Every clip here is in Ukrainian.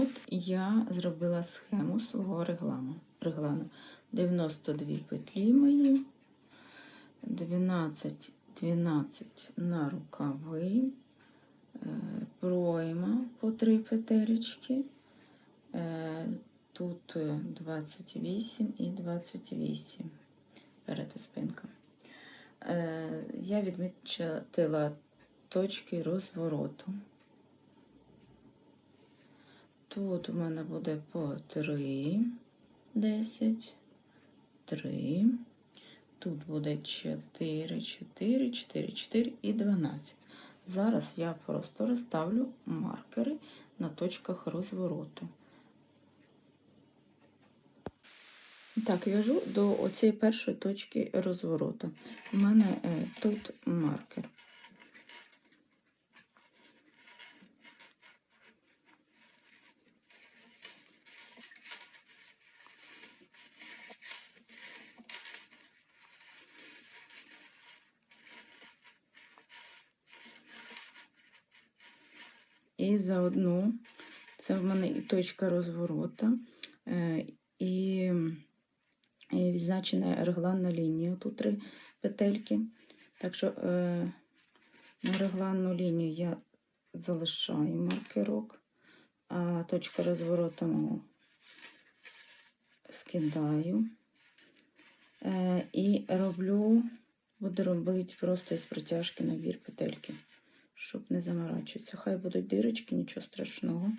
От я зробила схему свого реглану. реглану. 92 петлі мої, 12, 12 на рукави, е, пройма по 3 петелечки, е, тут е, 28 і 28 перед спинка. Е, Я відмітила точки розвороту. Тут у мене буде по 3, 10, 3. Тут буде 4, 4, 4, 4 і 12. Зараз я просто розставлю маркери на точках розвороту. Так, в'яжу до оцієї першої точки розвороту. У мене е, тут маркер. І заодно це в мене і точка розворота, е, і, і відзначена регланна лінія. Тут три петельки. Так що е, на регланну лінію я залишаю маркерок, а точка розвороту ну, скидаю. Е, і роблю, буду робити просто із протяжки набір петельки щоб не заморачуватися. Хай будуть дирочки, нічого страшного.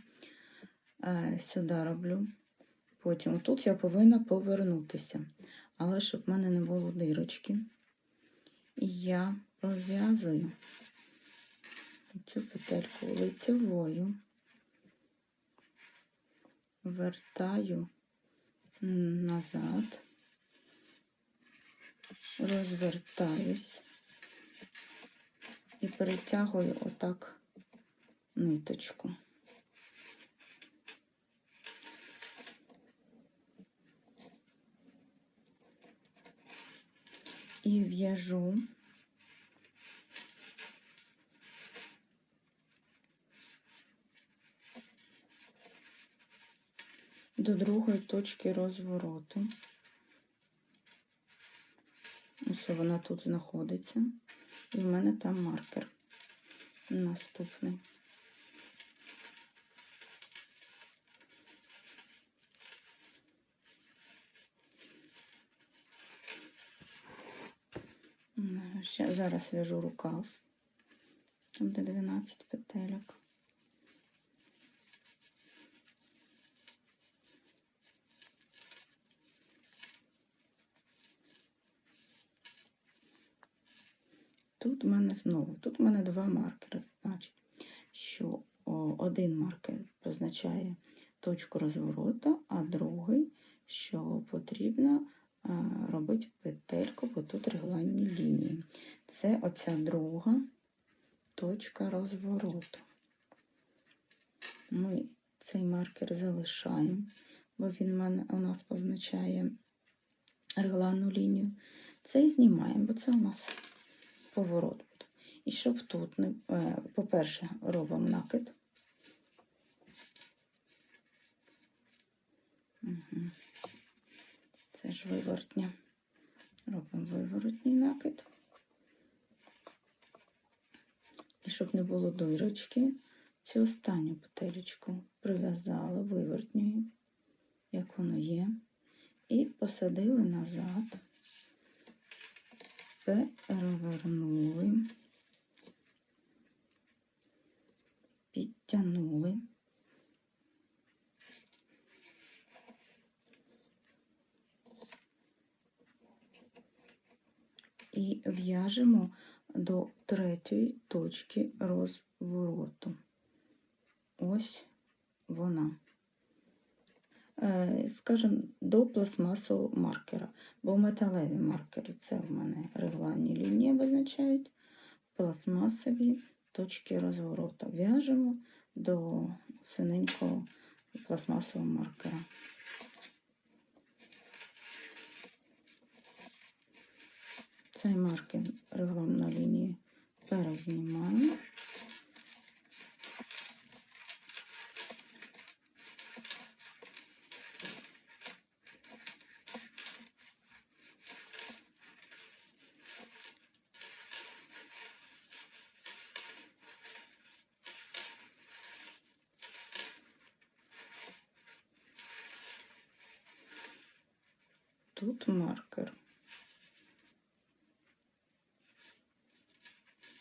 Е, Сюди роблю. Потім тут я повинна повернутися. Але щоб в мене не було дирочки. Я пров'язую цю петельку лицевою, вертаю назад, розвертаюсь і перетягую отак ниточку. І в'яжу до другої точки розвороту. Ось вона тут знаходиться. І в мене там маркер наступний. Ще зараз в'яжу рукав, там де 12 петельок. Тут в мене знову, тут в мене два маркери. Значить, що один маркер позначає точку розвороту, а другий, що потрібно робити петельку, бо тут регланні лінії. Це оця друга точка розвороту. Ми цей маркер залишаємо, бо він у нас позначає регланну лінію. Цей знімаємо, бо це у нас поворот. І щоб тут, е, по-перше, робимо накид. Це ж вивертня. Робимо виворотній накид. І щоб не було дирочки, цю останню петелечку прив'язали вивертньою, як воно є, і посадили назад перевернули, підтягнули. І в'яжемо до третьої точки розвороту. Ось вона. Е, скажімо, до пластмасового маркера, бо металеві маркери це в мене регланні лінії визначають, пластмасові точки розвороту. В'яжемо до синенького пластмасового маркера. Цей маркер регланна лінії перезнімаємо. тут маркер.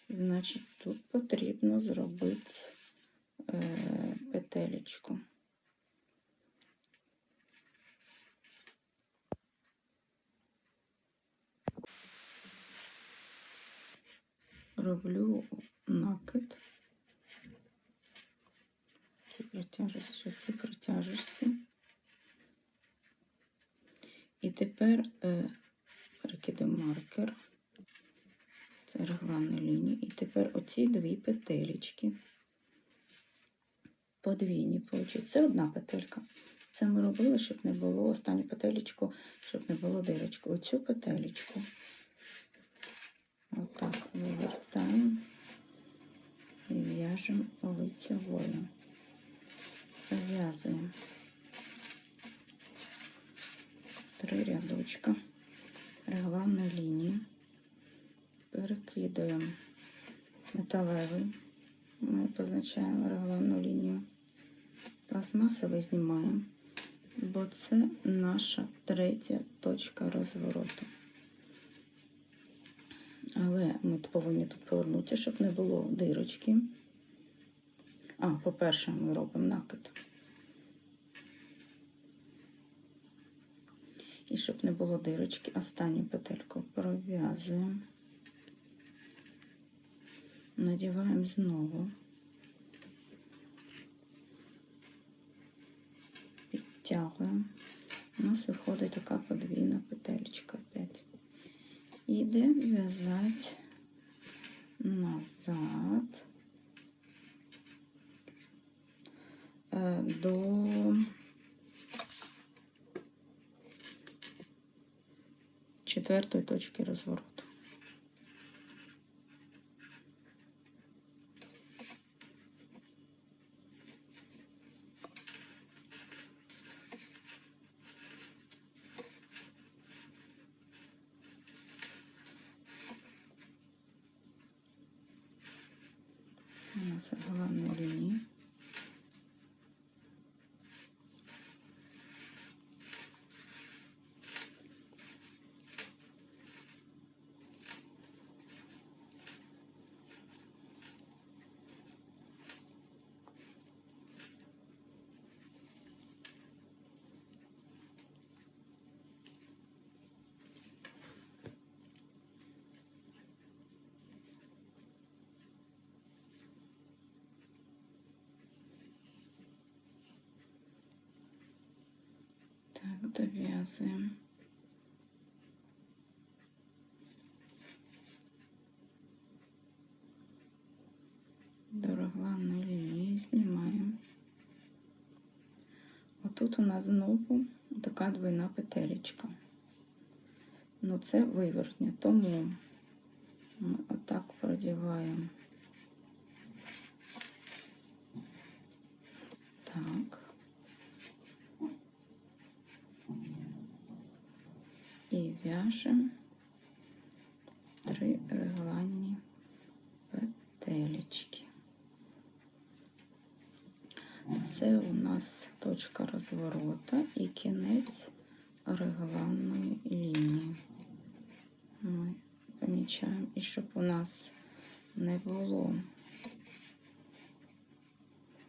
Значить, тут потрібно зробити е, петелечку. Роблю накид. Ці протяжешся, ці протяжешся. І тепер е, перекидаємо маркер. Це регланна лінія. І тепер оці дві петелечки. Подвійні, виходить. Це одна петелька. Це ми робили, щоб не було останню петелечку, щоб не було дирочки. Оцю петелечку. Отак вивертаємо і в'яжемо лицевою. Пров'язуємо три рядочка, регланну лінію, перекидуємо металевий, ми позначаємо регланну лінію, пластмасовий знімаємо, бо це наша третя точка розвороту. Але ми повинні тут повернутися, щоб не було дирочки. А, по-перше, ми робимо накид. І щоб не було дирочки, останню петельку пров'язуємо, надіваємо знову, підтягуємо. У нас виходить така подвійна петелька опять. Іде в'язати назад е, до четвертої точки розвороту. Це у нас головна лінія. Так, дов'язуємо. До регланної лінії знімаємо. Отут у нас знову така двойна петелечка. Ну, це вивертня, тому ми отак продіваємо. Так. І в'яжемо три регланні петелечки. Це у нас точка розворота і кінець регланної лінії. Ми помічаємо, і щоб у нас не було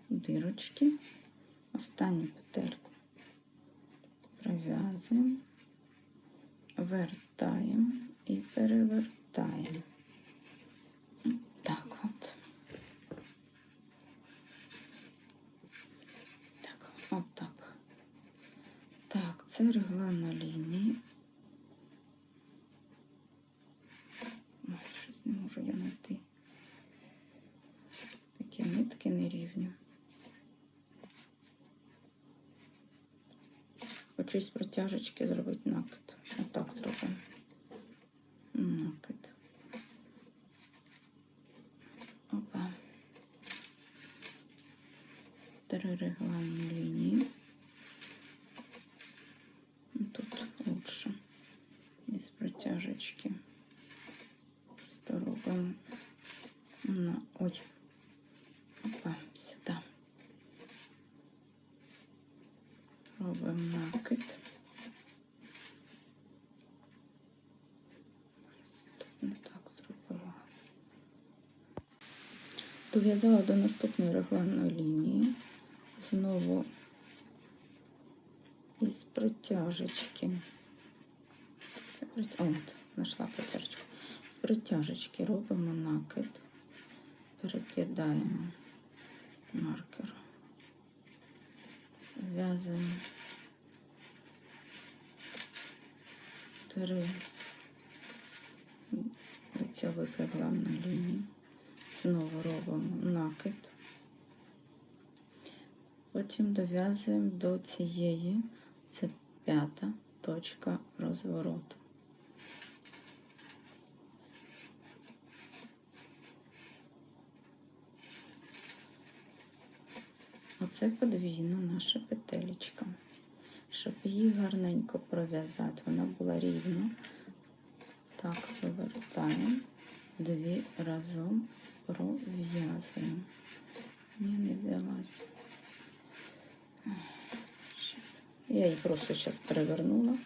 дирочки, останню петельку пров'язуємо, вертаємо і перевертаємо. Так от. Так, отак. Так, це регланна лінія. Ой, щось не можу я знайти. Такі нитки нерівні. Хочу з протяжечки зробити накид. Отак зробимо. Накид. Опа. Три регланні лінії. Ну, Тут лучше. Із протяжечки. Робимо на ой. Опа, сюди. Робимо накид. Дов'язала до наступної регланної лінії. Знову із протяжечки. Це прит... От, знайшла протяжечку. З протяжечки робимо накид, перекидаємо маркер, в'язуємо три лицьових регланної лінії. Знову робимо накид. Потім дов'язуємо до цієї, це п'ята точка розвороту. Оце подвійна наша петелечка. Щоб її гарненько пров'язати, вона була рівна. Так, вивертаємо, дві разом пров'язуємо. Я не взялась. Я її просто зараз перевернула.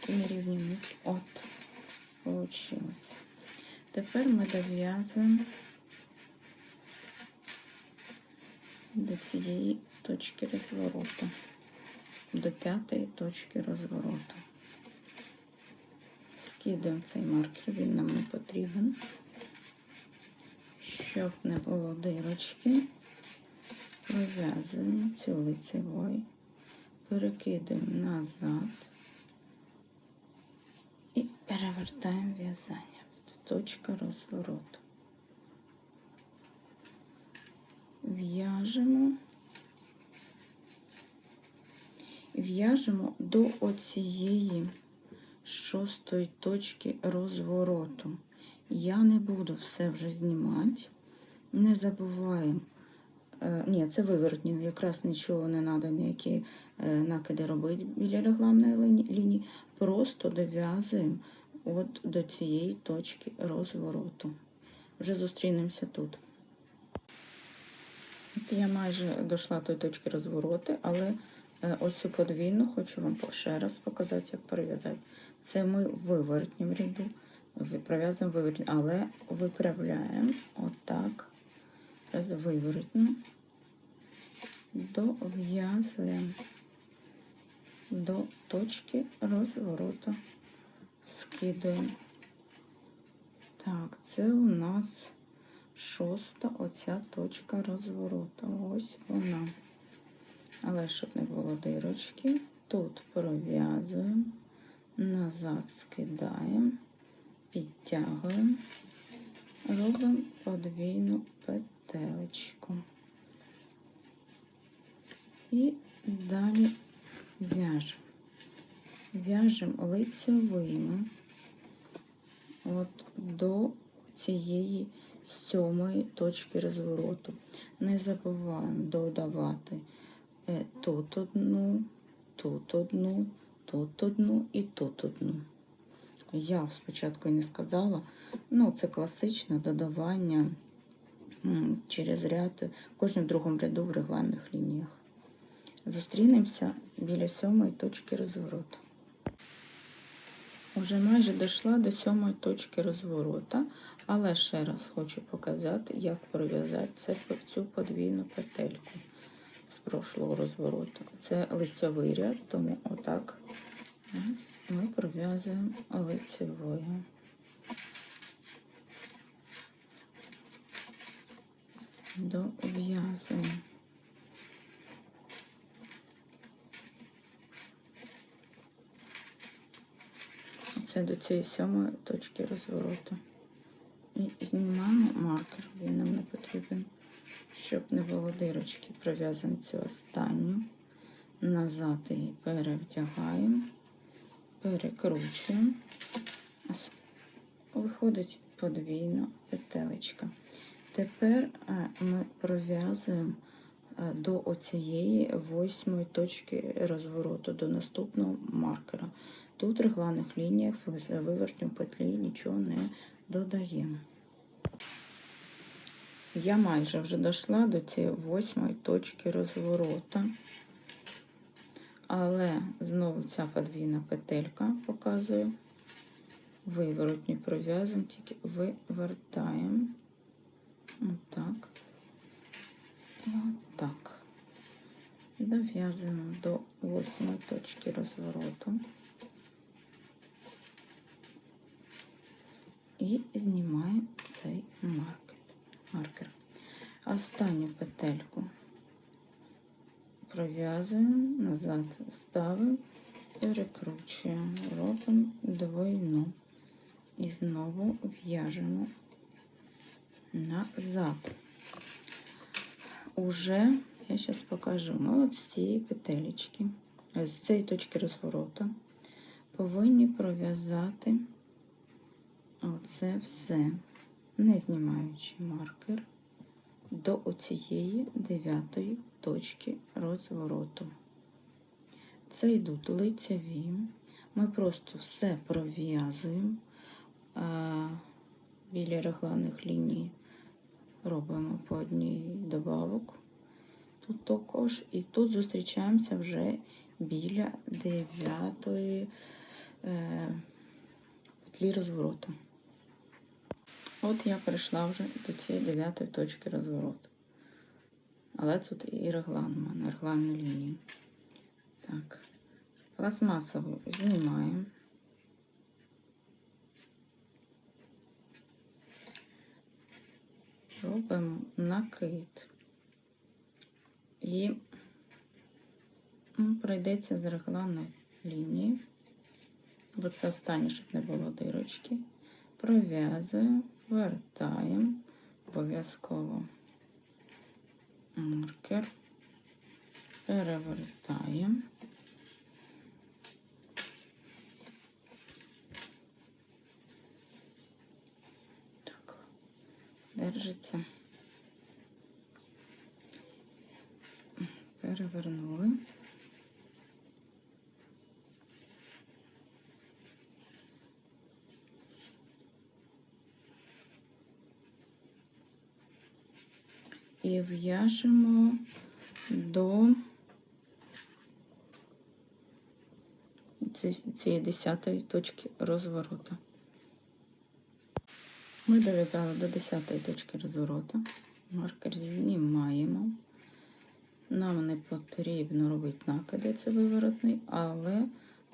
Такими. От, получилось. Тепер ми дов'язуємо до цієї точки розвороту, до п'ятої точки розвороту. Скидуємо цей маркер, він нам не потрібен, щоб не було дирочки. Пров'язуємо цю лицевою, перекидаємо назад і перевертаємо в'язання. Точка розвороту. В'яжемо, в'яжемо до оцієї шостої точки розвороту. Я не буду все вже знімати. Не забуваємо. Е, Ні, це виворотні, якраз нічого не треба, ніякі е, накиди робити біля рекламної лінії. Просто дов'язуємо от до цієї точки розвороту. Вже зустрінемося тут. От я майже дійшла до точки розвороту, але е, ось цю подвійну хочу вам ще раз показати, як перев'язати. Це ми виворотнім ряду, пров'язуємо виворотні, але виправляємо отак, раз виворотню, дов'язуємо до точки розвороту. Скидуємо. Так, це у нас шоста оця точка розвороту. Ось вона. Але щоб не було дирочки, тут пров'язуємо, назад скидаємо, підтягуємо, робимо подвійну петелечку. І далі в'яжемо. В'яжемо лицевими от до цієї сьомої точки розвороту. Не забуваємо додавати е, тут одну, тут одну, тут одну і тут одну. Я спочатку і не сказала, ну це класичне додавання через ряд в кожному другому ряду в регланних лініях. Зустрінемося біля сьомої точки розвороту. Вже майже дійшла до сьомої точки розворота, але ще раз хочу показати, як пров'язати цю подвійну петельку з прошлого розвороту. Це лицьовий ряд, тому отак ми пров'язуємо лицевою. Дов'язуємо. Це до цієї сьомої точки розвороту. І знімаємо маркер, він нам не потрібен, щоб не було дирочки. Пров'язуємо цю останню, назад її перевдягаємо, перекручуємо. Виходить подвійна петелечка. Тепер е, ми пров'язуємо е, до оцієї восьмої точки розвороту, до наступного маркера. Тут в регланих лініях вивертню петлі нічого не додаємо. Я майже вже дійшла до цієї восьмої точки розворота, але знову ця подвійна петелька показую. Виворотні пров'язуємо, тільки вивертаємо Отак. І отак. Дов'язуємо до восьмої точки розвороту. І знімаємо цей маркер. Маркер. Останню петельку пров'язуємо, назад ставимо, перекручуємо, робимо двойну. І знову в'яжемо назад. Уже я зараз покажу. Ми от з цієї петелечки, з цієї точки розвороту, повинні пров'язати оце все, не знімаючи маркер до оцієї дев'ятої точки розвороту. Це йдуть лицеві. Ми просто все пров'язуємо біля регланних ліній робимо по одній добавок. Тут також, і тут зустрічаємося вже біля дев'ятої петлі розвороту. От я прийшла вже до цієї дев'ятої точки розвороту. Але тут і реглан у мене, регланну лінію. Так, пластмасову знімаємо. робимо накид і ну, пройдеться з регланної лінії, бо це останнє, щоб не було дирочки. Пров'язуємо, вертаємо, обов'язково маркер, перевертаємо. Так, держиться. Перевернули. І до цієї десятої точки розвороту. Ми дов'язали до 10 точки розвороту. Маркер знімаємо. Нам не потрібно робити накиди, це виворотний, але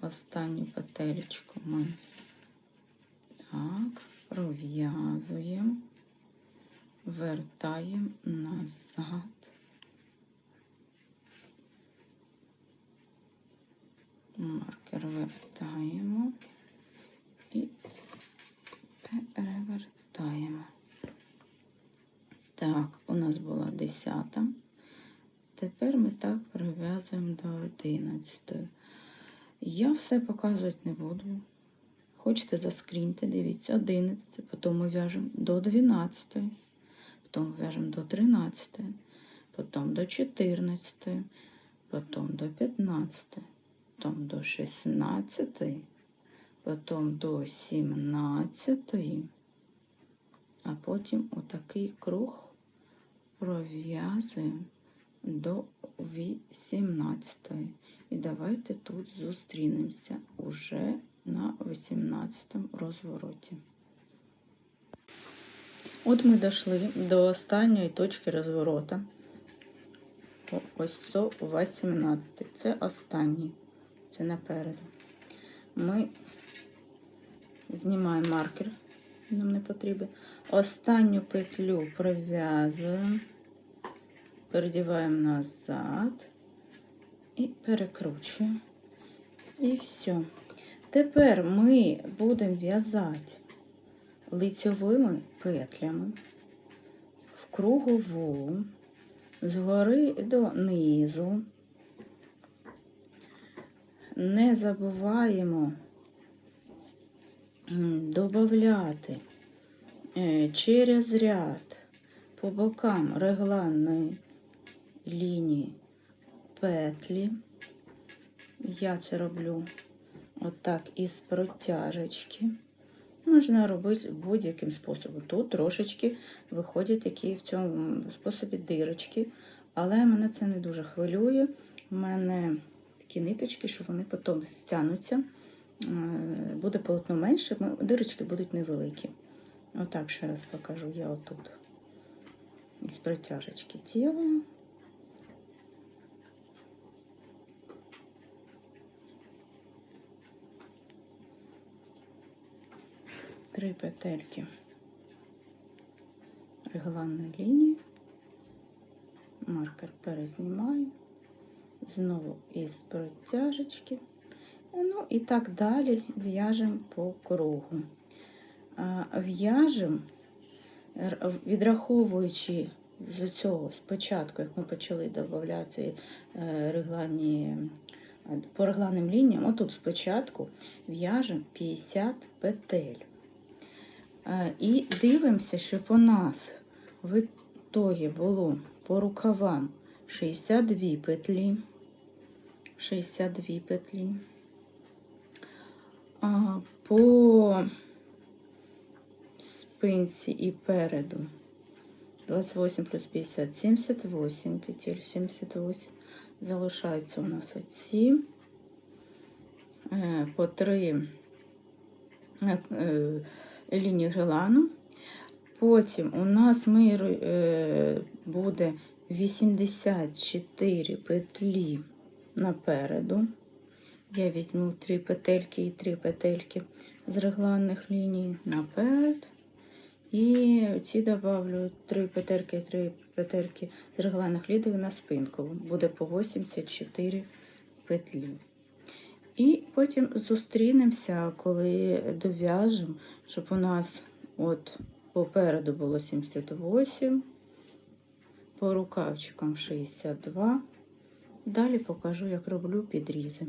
останню петелечку ми так, пров'язуємо, вертаємо назад. Маркер вертаємо і перевертаємо. Так, у нас була 10. Тепер ми так прив'язуємо до 11. Я все показувати не буду. Хочете заскріньте, дивіться, 11, потім ми в'яжемо до 12, потім в'яжемо до 13, потім до 14, потім до 15, потім до 16, потім до 17, а потім отакий круг пров'язуємо до 18. І давайте тут зустрінемося уже на 18 розвороті. От ми дійшли до останньої точки розворота. Ось це 18. Це останній. Це напереду. Ми знімаємо маркер, нам не потрібен. Останню петлю пров'язуємо, передіваємо назад і перекручуємо. І все. Тепер ми будемо в'язати лицевими петлями в кругову згори до низу. Не забуваємо додати е, через ряд по бокам регланної лінії петлі. Я це роблю отак із протяжечки. Можна робити будь-яким способом. Тут трошечки виходять такі в цьому способі дирочки, але мене це не дуже хвилює. У мене такі ниточки, що вони потім стягнуться. Е, буде полотно менше, дирочки будуть невеликі. Отак ще раз покажу я отут. Із протяжечки ділаю. 3 петельки регланної лінії, маркер перезнімаю, знову із протяжечки. Ну і так далі в'яжемо по кругу. В'яжемо, відраховуючи з цього спочатку, як ми почали додавати е, регланні. Е, по регланним лініям, отут спочатку в'яжемо 50 петель. Е, І дивимося, щоб у нас в ітогі було по рукавам 62 петлі. 62 петлі. А по спинці і переду 28 плюс 50, 78 петель, 78. Залишаються у нас оці е, по три е, лінії грилану. Потім у нас ми, е, буде 84 петлі напереду. Я візьму 3 петельки і 3 петельки з регланних ліній наперед. І ці добавлю 3 петельки і 3 петельки з регланних ліній на спинку. Буде по 84 петлі. І потім зустрінемося, коли дов'яжемо, щоб у нас от попереду було 78, по рукавчикам 62. Далі покажу, як роблю підрізи.